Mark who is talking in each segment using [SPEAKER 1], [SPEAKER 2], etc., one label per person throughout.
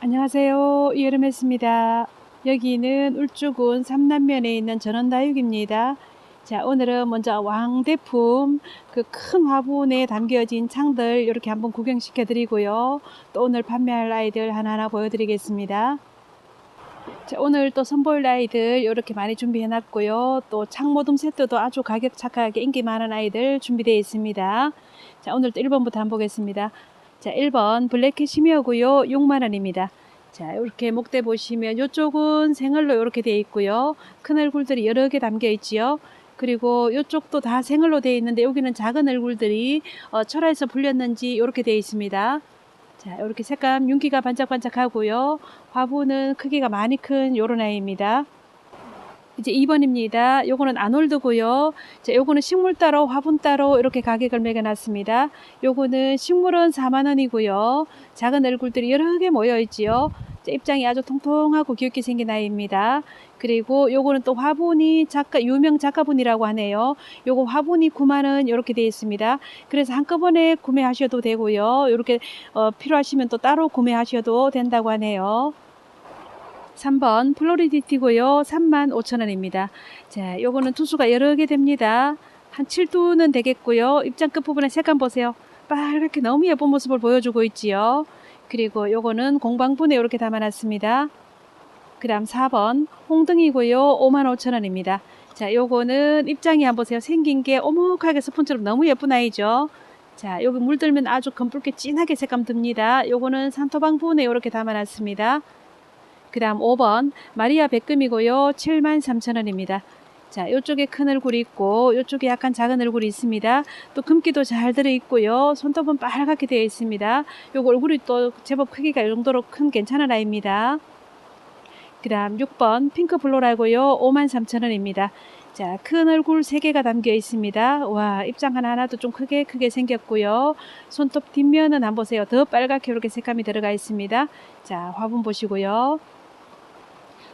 [SPEAKER 1] 안녕하세요. 이여름했습니다. 여기는 울주군 삼남면에 있는 전원다육입니다. 자, 오늘은 먼저 왕대품 그 큰 화분에 담겨진 창들 이렇게 한번 구경시켜 드리고요. 또 오늘 판매할 아이들 하나하나 보여드리겠습니다. 자, 오늘 또 선보일 아이들 이렇게 많이 준비해 놨고요. 또 창모둠 세트도 아주 가격 착하게 인기 많은 아이들 준비되어 있습니다. 자, 오늘 또 1번부터 한번 보겠습니다. 자, 1번 블랙캐시미어고요. 6만 원입니다. 자, 이렇게 목대 보시면 이쪽은 생얼로 이렇게 되어 있고요. 큰 얼굴들이 여러 개 담겨 있지요. 그리고 이쪽도 다 생얼로 되어 있는데 여기는 작은 얼굴들이 어, 철화에서 불렸는지 이렇게 되어 있습니다. 자, 이렇게 색감 윤기가 반짝반짝하고요. 화분은 크기가 많이 큰 요런 아이입니다. 이제 2번입니다. 요거는 아놀드고요. 자, 요거는 식물 따로 화분 따로 이렇게 가격을 매겨 놨습니다. 요거는 식물은 4만 원이고요. 작은 얼굴들이 여러 개 모여 있지요. 자, 입장이 아주 통통하고 귀엽게 생긴 아이입니다. 그리고 요거는 또 화분이 작가 유명 작가분이라고 하네요. 요거 화분이 9만 원 이렇게 되어 있습니다. 그래서 한꺼번에 구매하셔도 되고요. 이렇게 어, 필요하시면 또 따로 구매하셔도 된다고 하네요. 3번 플로리디티고요. 3만 5천 원입니다. 자, 요거는 투수가 여러 개 됩니다. 한 7두는 되겠고요. 입장 끝 부분에 색감 보세요. 빨갛게 너무 예쁜 모습을 보여주고 있지요. 그리고 요거는 공방분에 이렇게 담아놨습니다. 그 다음 4번 홍등이고요. 5만 5천 원입니다. 자, 요거는 입장이 한번 보세요. 생긴 게 오목하게 스푼처럼 너무 예쁜 아이죠. 자, 여기 물들면 아주 검붉게 진하게 색감 듭니다. 요거는 산토방분에 이렇게 담아놨습니다. 그 다음 5번 마리아 백금이고요. 7만 3천 원입니다. 자, 이쪽에 큰 얼굴이 있고 이쪽에 약간 작은 얼굴이 있습니다. 또 금기도 잘 들어 있고요. 손톱은 빨갛게 되어 있습니다. 요거 얼굴이 또 제법 크기가 이 정도로 큰 괜찮은 아이입니다. 그 다음 6번 핑크 블로라고요. 5만 3천 원입니다. 자, 큰 얼굴 3개가 담겨 있습니다. 와, 입장 하나하나도 좀 크게 크게 생겼고요. 손톱 뒷면은 한번 보세요. 더 빨갛게 이렇게 색감이 들어가 있습니다. 자, 화분 보시고요.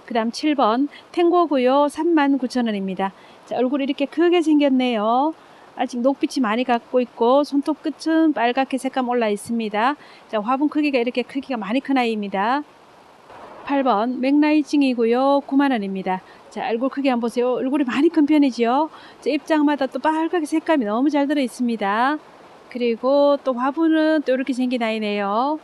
[SPEAKER 1] 그 다음 7번 탱고고요. 39,000원입니다. 자, 얼굴이 이렇게 크게 생겼네요. 아직 녹빛이 많이 갖고 있고 손톱 끝은 빨갛게 색감 올라 있습니다. 자, 화분 크기가 이렇게 크기가 많이 큰 아이입니다. 8번 맥라이징이고요. 9만원입니다. 자, 얼굴 크기 한번 보세요. 얼굴이 많이 큰 편이지요. 자, 입장마다 또 빨갛게 색감이 너무 잘 들어 있습니다. 그리고 또 화분은 또 이렇게 생긴 아이네요.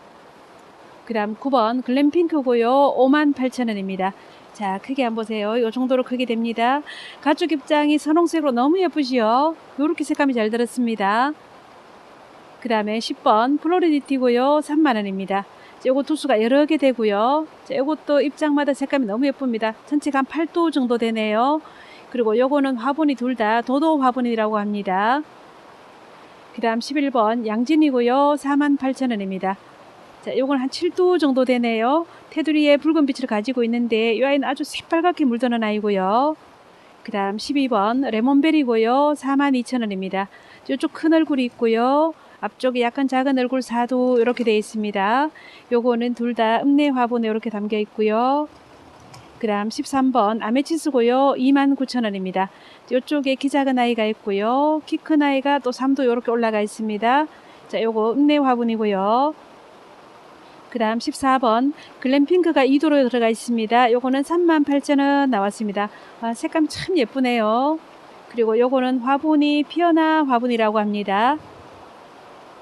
[SPEAKER 1] 그 다음 9번 글램핑크고요. 5만 8천원입니다. 자, 크게 한번 보세요. 이 정도로 크게 됩니다. 가죽 입장이 선홍색으로 너무 예쁘시요. 이렇게 색감이 잘 들었습니다. 그 다음에 10번 플로리디티고요. 3만원입니다. 요거 두수가 여러 개 되고요. 자, 요것도 입장마다 색감이 너무 예쁩니다. 전체가 한 8도 정도 되네요. 그리고 요거는 화분이 둘 다 도도 화분이라고 합니다. 그 다음 11번 양진이고요. 48,000원입니다. 자, 요건 한 7도 정도 되네요. 테두리에 붉은 빛을 가지고 있는데 이 아이는 아주 새빨갛게 물드는 아이고요. 그 다음 12번 레몬벨이고요. 42,000원입니다. 이쪽 큰 얼굴이 있고요. 앞쪽에 약간 작은 얼굴 사도 이렇게 되어 있습니다. 요거는 둘 다 읍내 화분에 이렇게 담겨 있고요. 그 다음 13번 아메치스고요. 29,000원입니다. 이쪽에 키 작은 아이가 있고요. 키 큰 아이가 또 3도 이렇게 올라가 있습니다. 자, 요거 읍내 화분이고요. 그 다음 14번 글램핑크가 2도로 들어가 있습니다. 요거는 38,000원 나왔습니다. 아, 색감 참 예쁘네요. 그리고 요거는 화분이 피어나 화분이라고 합니다.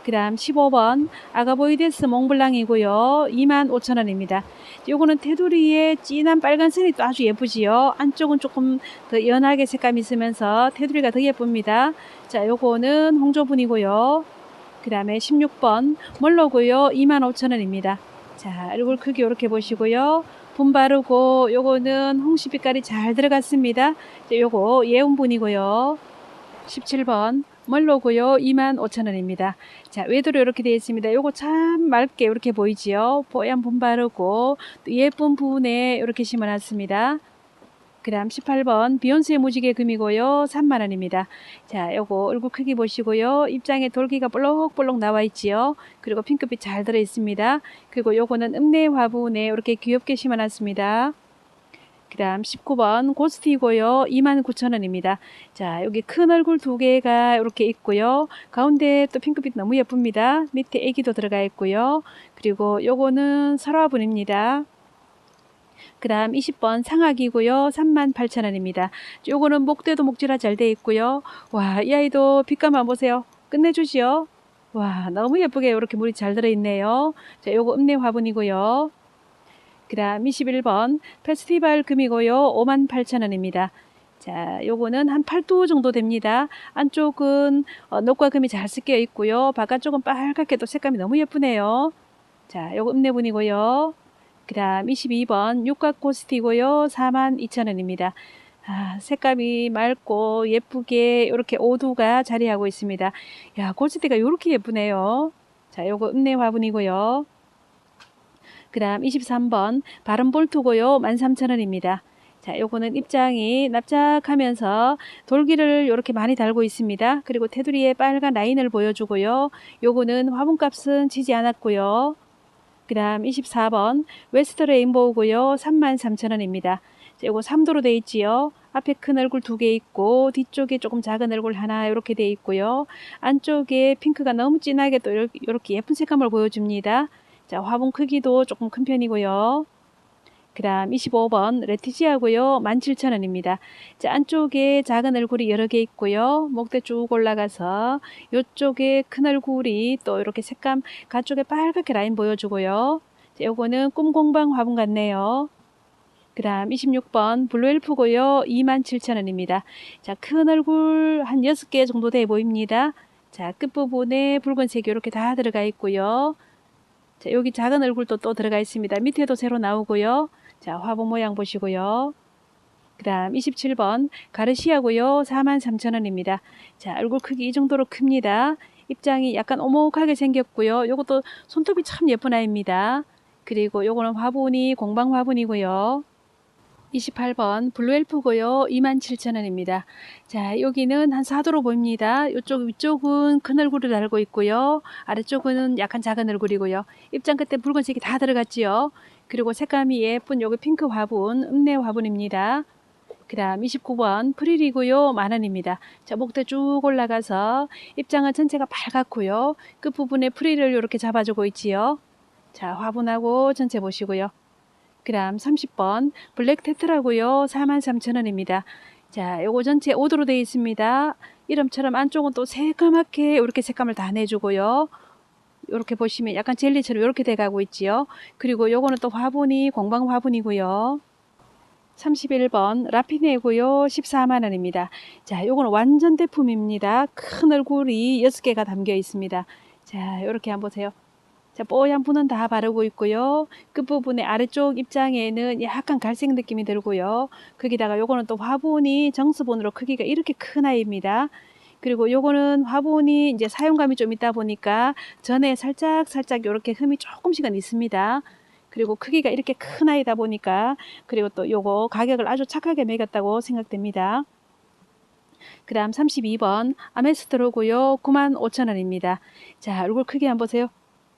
[SPEAKER 1] 그 다음 15번 아가보이데스 몽블랑이고요. 25,000원입니다. 요거는 테두리에 진한 빨간색이 또 아주 예쁘지요. 안쪽은 조금 더 연하게 색감이 있으면서 테두리가 더 예쁩니다. 자, 요거는 홍조분이고요. 그 다음에 16번 멀로고요. 25,000원입니다. 자, 얼굴 크기 이렇게 보시고요. 분 바르고 요거는 홍시 빛깔이 잘 들어갔습니다. 자, 요거 예온분이고요. 17번 멀로고요. 25,000원입니다. 자, 외도로 이렇게 되어 있습니다. 요거 참 맑게 이렇게 보이지요. 뽀얀 분 바르고 또 예쁜 부분에 이렇게 심어놨습니다. 그 다음 18번 비욘세 무지개 금이고요. 3만원입니다. 자, 요거 얼굴 크기 보시고요. 입장에 돌기가 볼록볼록 나와 있지요. 그리고 핑크빛 잘 들어 있습니다. 그리고 요거는 읍내 화분에 이렇게 귀엽게 심어놨습니다. 그 다음 19번 고스티고요. 29,000원입니다. 자, 여기 큰 얼굴 두 개가 이렇게 있고요. 가운데 또 핑크빛 너무 예쁩니다. 밑에 애기도 들어가 있고요. 그리고 요거는 설화분입니다. 그 다음 20번 상악이고요. 38,000원입니다. 요거는 목대도 목질화 잘 돼 있고요. 와, 이 아이도 빛감 한번 보세요. 끝내주시오. 와, 너무 예쁘게 이렇게 물이 잘 들어있네요. 자, 요거 읍내 화분이고요. 그 다음 21번 페스티벌 금이고요. 58,000원입니다. 자, 요거는 한 8도 정도 됩니다. 안쪽은 어, 녹과 금이 잘 섞여 있고요. 바깥쪽은 빨갛게 또 색감이 너무 예쁘네요. 자, 요거 읍내분이고요. 그 다음 22번 육각 코스티고요. 42,000원입니다. 아, 색감이 맑고 예쁘게 이렇게 오두가 자리하고 있습니다. 야, 코스티가 이렇게 예쁘네요. 자, 요거 읍내 화분이고요. 그 다음 23번 바른 볼트고요. 13,000원입니다. 자, 요거는 입장이 납작하면서 돌기를 이렇게 많이 달고 있습니다. 그리고 테두리에 빨간 라인을 보여주고요. 요거는 화분값은 치지 않았고요. 그 다음 24번 웨스트 레인보우고요. 33,000원입니다. 요거 3도로 돼 있지요. 앞에 큰 얼굴 두 개 있고 뒤쪽에 조금 작은 얼굴 하나 이렇게 돼 있고요. 안쪽에 핑크가 너무 진하게 또 이렇게 예쁜 색감을 보여줍니다. 자, 화분 크기도 조금 큰 편이고요. 그 다음 25번 레티지아고요. 17,000원입니다. 자, 안쪽에 작은 얼굴이 여러 개 있고요. 목대 쭉 올라가서 이쪽에 큰 얼굴이 또 이렇게 색감 가쪽에 빨갛게 라인 보여주고요. 자, 요거는 꿈공방 화분 같네요. 그 다음 26번 블루엘프고요. 27,000원입니다. 자, 큰 얼굴 한 6개 정도 돼 보입니다. 자, 끝부분에 붉은색이 이렇게 다 들어가 있고요. 자, 여기 작은 얼굴도 또 들어가 있습니다. 밑에도 새로 나오고요. 자, 화분 모양 보시고요. 그 다음 27번 가르시아고요. 43,000원입니다. 자, 얼굴 크기 이 정도로 큽니다. 입장이 약간 오목하게 생겼고요. 요것도 손톱이 참 예쁜 아이입니다. 그리고 요거는 화분이 공방 화분이고요. 28번 블루엘프고요. 27,000원입니다. 자, 여기는 한 4도로 보입니다. 이쪽 위쪽은 큰 얼굴을 달고 있고요. 아래쪽은 약간 작은 얼굴이고요. 입장 끝에 붉은색이 다 들어갔지요. 그리고 색감이 예쁜 여기 핑크 화분, 읍내 화분입니다. 그 다음 29번 프릴이고요. 만원입니다. 자, 목대 쭉 올라가서 입장은 전체가 빨갛고요. 끝부분에 프릴을 이렇게 잡아주고 있지요. 자, 화분하고 전체 보시고요. 그 다음 30번 블랙 테트라고요. 43,000원입니다. 자, 요거 전체 5도로 되어 있습니다. 이름처럼 안쪽은 또 새까맣게 이렇게 색감을 다 내주고요. 이렇게 보시면 약간 젤리처럼 이렇게 돼가고 있지요. 그리고 요거는 또 화분이 공방 화분이고요. 31번 라피네고요. 14만원입니다. 자, 요거는 완전 대품입니다. 큰 얼굴이 6개가 담겨 있습니다. 자, 이렇게 한번 보세요. 자, 뽀얀 분은 다 바르고 있고요. 끝부분의 아래쪽 입장에는 약간 갈색 느낌이 들고요. 거기다가 요거는 또 화분이 정수본으로 크기가 이렇게 큰 아이입니다. 그리고 요거는 화분이 이제 사용감이 좀 있다 보니까 전에 살짝 살짝 이렇게 흠이 조금씩은 있습니다. 그리고 크기가 이렇게 큰 아이다 보니까 그리고 또 요거 가격을 아주 착하게 매겼다고 생각됩니다. 그 다음 32번 아메스트로고요. 95,000원입니다. 자 얼굴 크기 한번 보세요.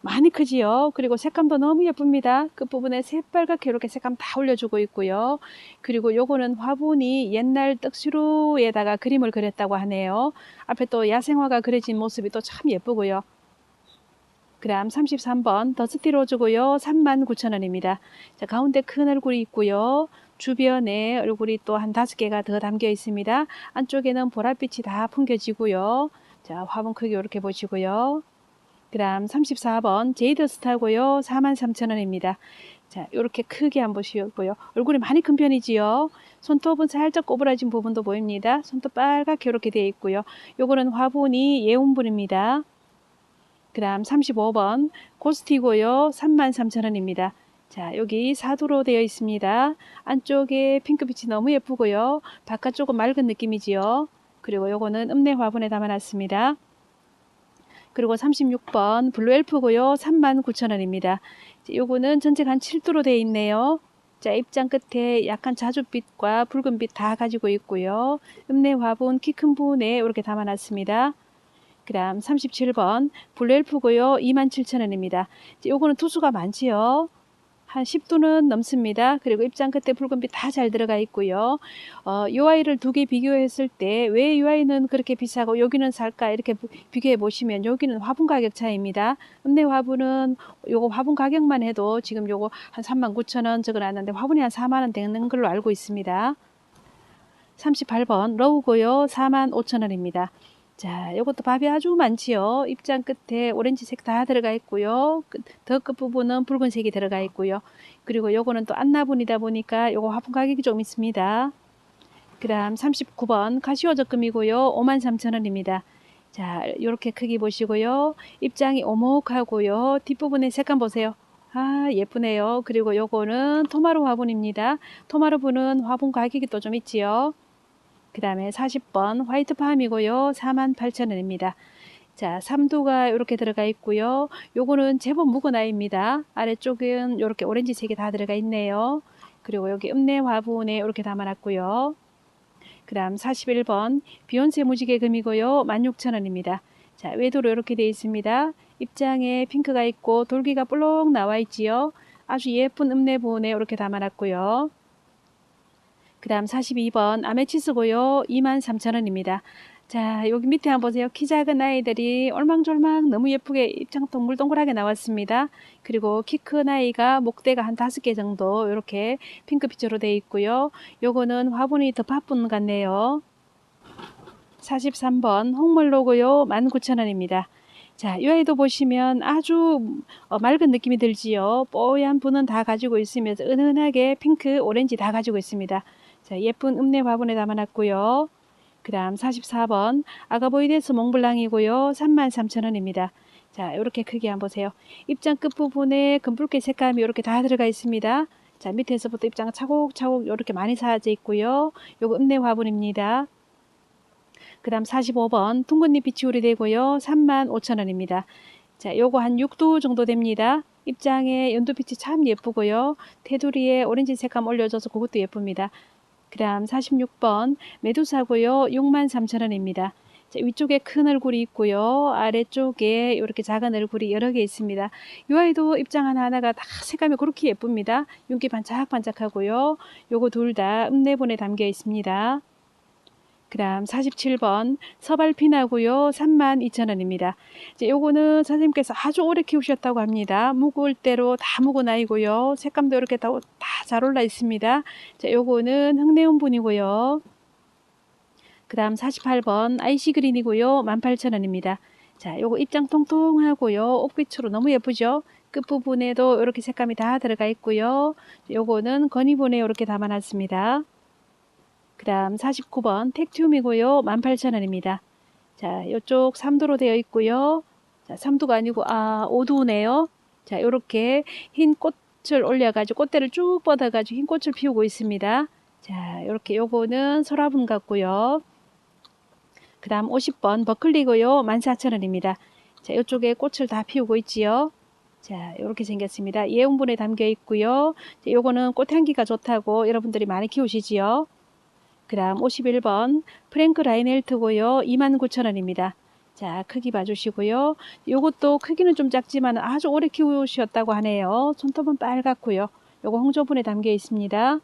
[SPEAKER 1] 많이 크지요. 그리고 색감도 너무 예쁩니다. 끝부분에 새빨갛게 이렇게 색감 다 올려주고 있고요. 그리고 요거는 화분이 옛날 떡시루에다가 그림을 그렸다고 하네요. 앞에 또 야생화가 그려진 모습이 또 참 예쁘고요. 그 다음 33번 더스티 로즈고요. 39,000원입니다. 자, 가운데 큰 얼굴이 있고요. 주변에 얼굴이 또 한 다섯 개가 더 담겨 있습니다. 안쪽에는 보랏빛이 다 풍겨지고요. 자, 화분 크기 이렇게 보시고요. 그 다음 34번 제이드 스타고요. 43,000원입니다. 자, 이렇게 크게 한번 보시고요. 얼굴이 많이 큰 편이지요. 손톱은 살짝 꼬부라진 부분도 보입니다. 손톱 빨갛게 이렇게 되어 있고요. 요거는 화분이 예온분입니다. 그 다음 35번 고스티고요. 33,000원입니다. 자, 여기 사두로 되어 있습니다. 안쪽에 핑크빛이 너무 예쁘고요. 바깥쪽은 맑은 느낌이지요. 그리고 요거는 읍내 화분에 담아놨습니다. 그리고 36번 블루엘프고요. 39,000원입니다. 요거는 전체가 한 7도로 되어 있네요. 자, 입장 끝에 약간 자줏빛과 붉은빛 다 가지고 있고요. 읍내 화분 키 큰 부분에 이렇게 담아놨습니다. 그 다음 37번 블루엘프고요. 27,000원입니다. 요거는 투수가 많지요. 한 10도는 넘습니다. 그리고 입장 끝에 붉은빛 다 잘 들어가 있고요. 어, UI를 두 개 비교했을 때왜 UI는 그렇게 비싸고 여기는 살까 이렇게 부- 비교해 보시면 여기는 화분 가격 차이입니다. 읍내 화분은 요거 화분 가격만 해도 지금 요거 한 39,000원 적어놨는데 화분이 한 4만 원 되는 걸로 알고 있습니다. 38번 러우고요. 45,000원입니다. 자, 요것도 밥이 아주 많지요. 입장 끝에 오렌지색 다 들어가 있고요. 끝- 더 끝부분은 붉은색이 들어가 있고요. 그리고 요거는 또 안나분이다 보니까 요거 화분 가격이 좀 있습니다. 그다음 39번 카시오 적금이고요. 53,000원입니다. 자, 요렇게 크기 보시고요. 입장이 오목하고요. 뒷부분에 색감 보세요. 아, 예쁘네요. 그리고 요거는 토마로 화분입니다. 토마로 분은 화분 가격이 또 좀 있지요. 그 다음에 40번 화이트 팜이고요. 48,000원입니다. 자, 삼두가 이렇게 들어가 있고요. 요거는 제법 묵은 아이입니다. 아래쪽은 이렇게 오렌지색이 다 들어가 있네요. 그리고 여기 읍내 화분에 이렇게 담아놨고요. 그 다음 41번 비욘세 무지개 금이고요. 16,000원입니다. 자, 외도로 이렇게 되어 있습니다. 입장에 핑크가 있고 돌기가 볼록 나와 있지요. 아주 예쁜 읍내 분에 이렇게 담아놨고요. 그 다음 42번 아메치스 고요. 23,000원입니다. 자, 여기 밑에 한번 보세요. 키 작은 아이들이 얼망졸망 너무 예쁘게 입장 동글동글하게 나왔습니다. 그리고 키 큰 아이가 목대가 한 다섯 개 정도 이렇게 핑크빛으로 되어 있고요. 요거는 화분이 더 바쁜 것 같네요. 43번 홍물로고요. 19,000원입니다. 자, 이 아이도 보시면 아주 어, 맑은 느낌이 들지요. 뽀얀 분은 다 가지고 있으면서 은은하게 핑크, 오렌지 다 가지고 있습니다. 자, 예쁜 읍내 화분에 담아놨고요. 그 다음 44번 아가보이데스 몽블랑이고요. 33,000원입니다. 자, 이렇게 크게 한번 보세요. 입장 끝부분에 금붉게 색감이 이렇게 다 들어가 있습니다. 자, 밑에서부터 입장 차곡차곡 이렇게 많이 사져 있고요. 요거 읍내 화분입니다. 그 다음 45번 둥근잎 비치울이 되고요. 35,000원입니다. 자, 요거 한 6도 정도 됩니다. 입장에 연두빛이 참 예쁘고요. 테두리에 오렌지 색감 올려줘서 그것도 예쁩니다. 그 다음 46번 메두사고요. 63,000원입니다. 자, 위쪽에 큰 얼굴이 있고요. 아래쪽에 이렇게 작은 얼굴이 여러 개 있습니다. 이 아이도 입장 하나하나가 다 색감이 그렇게 예쁩니다. 윤기 반짝반짝하고요. 요거 둘 다 읍내본에 담겨 있습니다. 그 다음 47번 서발피나고요. 32,000원입니다. 이제 요거는 선생님께서 아주 오래 키우셨다고 합니다. 묵을 대로 다 묵은 아이고요. 색감도 이렇게 다 잘 올라 있습니다. 자, 요거는 흑내온 분이고요. 그 다음 48번 아이시 그린이고요. 18,000원입니다. 자, 요거 입장 통통하고요. 옥빛으로 너무 예쁘죠? 끝부분에도 이렇게 색감이 다 들어가 있고요. 요거는 건이본에 이렇게 담아놨습니다. 그 다음 49번 택튜움이고요. 18,000원입니다. 자, 이쪽 3도로 되어 있고요. 자, 3도가 아니고 아, 5도네요. 자, 요렇게 흰 꽃을 올려 가지고 꽃대를 쭉 뻗어 가지고 흰 꽃을 피우고 있습니다. 자, 요렇게 요거는 소라분 같고요. 그 다음 50번 버클리고요. 14,000원입니다. 자, 이쪽에 꽃을 다 피우고 있지요. 자, 이렇게 생겼습니다. 예온분에 담겨 있고요. 자, 요거는 꽃향기가 좋다고 여러분들이 많이 키우시지요. 그 다음 51번 프랭크 라인헬트고요. 29,000원입니다. 자, 크기 봐주시고요. 요것도 크기는 좀 작지만 아주 오래 키우셨다고 하네요. 손톱은 빨갛고요. 요거 홍조분에 담겨 있습니다.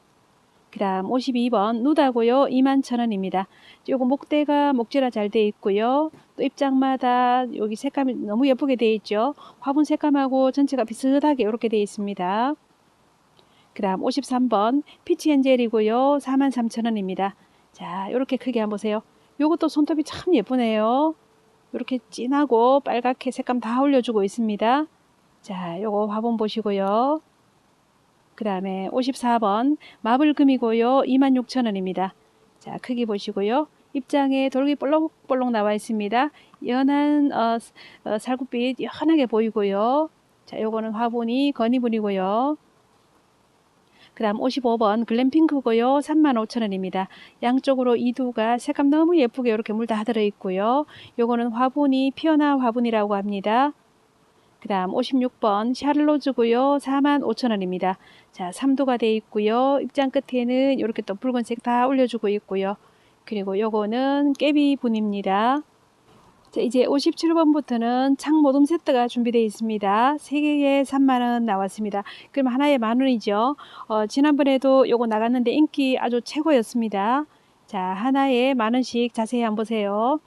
[SPEAKER 1] 그 다음 52번 누다고요. 21,000원입니다. 요거 목대가 목재라 잘 돼 있고요. 또 입장마다 여기 색감이 너무 예쁘게 돼 있죠. 화분 색감하고 전체가 비슷하게 이렇게 돼 있습니다. 그 다음 53번 피치 엔젤이고요. 43,000원입니다. 자, 이렇게 크게 한번 보세요. 요것도 손톱이 참 예쁘네요. 이렇게 진하고 빨갛게 색감 다 올려주고 있습니다. 자, 요거 화분 보시고요. 그 다음에 54번 마블금이고요. 26,000원입니다. 자, 크기 보시고요. 입장에 돌기 볼록볼록 나와 있습니다. 연한 어, 어, 살구빛 연하게 보이고요. 자, 요거는 화분이 건이분이고요. 그 다음 55번 글램핑크고요. 35,000원입니다. 양쪽으로 이두가 색감 너무 예쁘게 이렇게 물 다 들어 있고요. 요거는 화분이 피어나 화분이라고 합니다. 그 다음 56번 샤를로즈고요. 45,000원입니다. 자, 3도가 되어 있고요. 입장 끝에는 이렇게 또 붉은색 다 올려주고 있고요. 그리고 요거는 깨비 분입니다. 자, 이제 57번부터는 창 모둠 세트가 준비되어 있습니다. 3개에 3만원 나왔습니다. 그럼 하나에 만원이죠. 어, 지난번에도 요거 나갔는데 인기 아주 최고였습니다. 자, 하나에 만원씩 자세히 한번 보세요.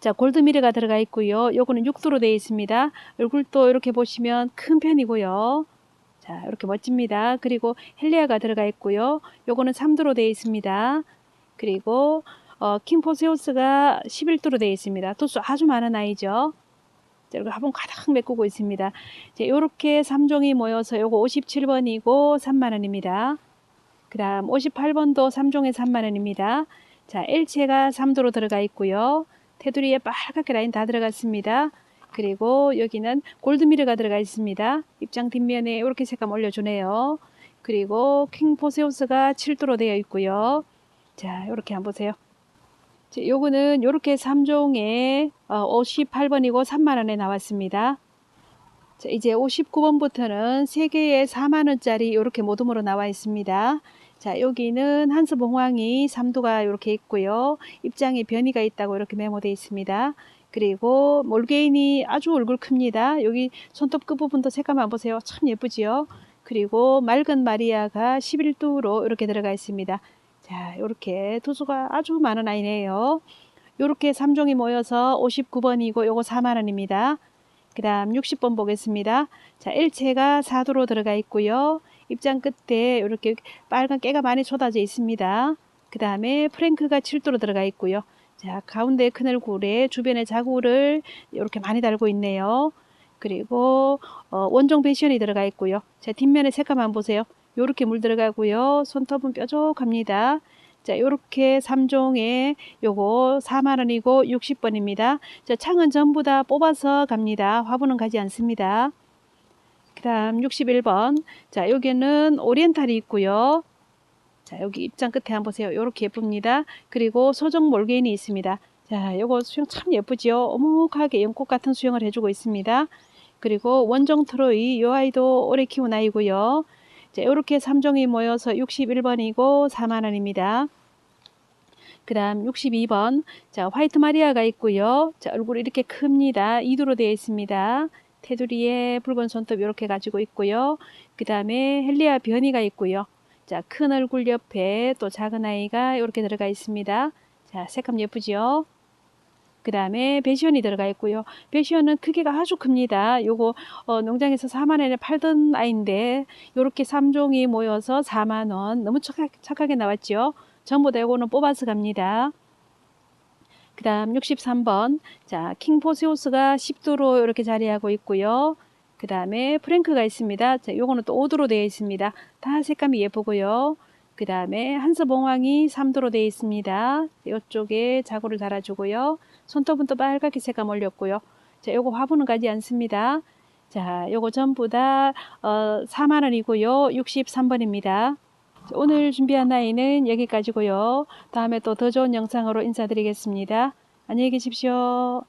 [SPEAKER 1] 자, 골드미르가 들어가 있고요. 요거는 6도로 되어 있습니다. 얼굴도 이렇게 보시면 큰 편이고요. 자, 이렇게 멋집니다. 그리고 헬리아가 들어가 있고요. 요거는 3도로 되어 있습니다. 그리고 어, 킹포세우스가 11도로 되어 있습니다. 도수 아주 많은 아이죠. 자, 이렇게 화분 가득 메꾸고 있습니다. 자, 요렇게 3종이 모여서 요거 57번이고 3만원입니다. 그 다음 58번도 3종에 3만원입니다. 자, 일체가 3도로 들어가 있고요. 테두리에 빨갛게 라인 다 들어갔습니다. 그리고 여기는 골드미르가 들어가 있습니다. 입장 뒷면에 이렇게 색감 올려주네요. 그리고 킹포세우스가 7도로 되어 있고요. 자, 이렇게 한번 보세요. 자, 요거는 이렇게 3종에 어, 58번이고 3만원에 나왔습니다. 자, 이제 59번부터는 3개에 4만원짜리 이렇게 모둠으로 나와 있습니다. 자, 여기는 한스봉황이 3도가 이렇게 있고요. 입장에 변이가 있다고 이렇게 메모되어 있습니다. 그리고 몰게인이 아주 얼굴 큽니다. 여기 손톱 끝 부분도 색감 한번 보세요. 참 예쁘지요? 그리고 맑은 마리아가 11도로 이렇게 들어가 있습니다. 자, 이렇게 도수가 아주 많은 아이네요. 이렇게 3종이 모여서 59번이고 요거 4만원입니다. 그 다음 60번 보겠습니다. 자, 일체가 4도로 들어가 있고요. 입장 끝에 이렇게 빨간 깨가 많이 쏟아져 있습니다. 그 다음에 프랭크가 7도로 들어가 있고요. 자, 가운데 큰 얼굴에 주변에 자구를 이렇게 많이 달고 있네요. 그리고 어, 원종 베션이 들어가 있고요. 자, 뒷면에 색감 한번 보세요. 요렇게 물 들어가고요. 손톱은 뾰족합니다. 자, 요렇게 3종에 요거 4만원이고 60번입니다. 자, 창은 전부 다 뽑아서 갑니다. 화분은 가지 않습니다. 그 다음 61번. 자, 여기는 오리엔탈이 있고요. 자, 여기 입장 끝에 한번 보세요. 요렇게 예쁩니다. 그리고 소정 몰개인이 있습니다. 자, 요거 수영 참 예쁘지요? 오목하게 연꽃 같은 수영을 해주고 있습니다. 그리고 원종 트로이 요 아이도 오래 키운 아이고요. 자, 이렇게 3종이 모여서 61번이고 4만원입니다. 그 다음 62번. 자, 화이트 마리아가 있고요. 자, 얼굴이 이렇게 큽니다. 2도로 되어 있습니다. 테두리에 붉은 손톱 이렇게 가지고 있고요. 그 다음에 헬리아 변이가 있고요. 자, 큰 얼굴 옆에 또 작은 아이가 이렇게 들어가 있습니다. 자, 색감 예쁘죠? 그 다음에 베시온이 들어가 있고요. 베시온은 크기가 아주 큽니다. 요거 어, 농장에서 4만 원에 팔던 아이인데 요렇게 3종이 모여서 4만 원 너무 착하, 착하게 나왔죠. 전부 다 요거는 뽑아서 갑니다. 그 다음 63번 자 킹포시오스가 10도로 이렇게 자리하고 있고요. 그 다음에 프랭크가 있습니다. 자, 요거는 또 5도로 되어 있습니다. 다 색감이 예쁘고요. 그 다음에 한스봉황이 3도로 되어 있습니다. 이쪽에 자구를 달아주고요. 손톱은 또 빨갛게 색감 올렸고요. 자, 요거 화분은 가지 않습니다. 자, 요거 전부 다 어, 4만 원이고요. 63번입니다. 오늘 준비한 나이는 여기까지고요. 다음에 또 더 좋은 영상으로 인사드리겠습니다. 안녕히 계십시오.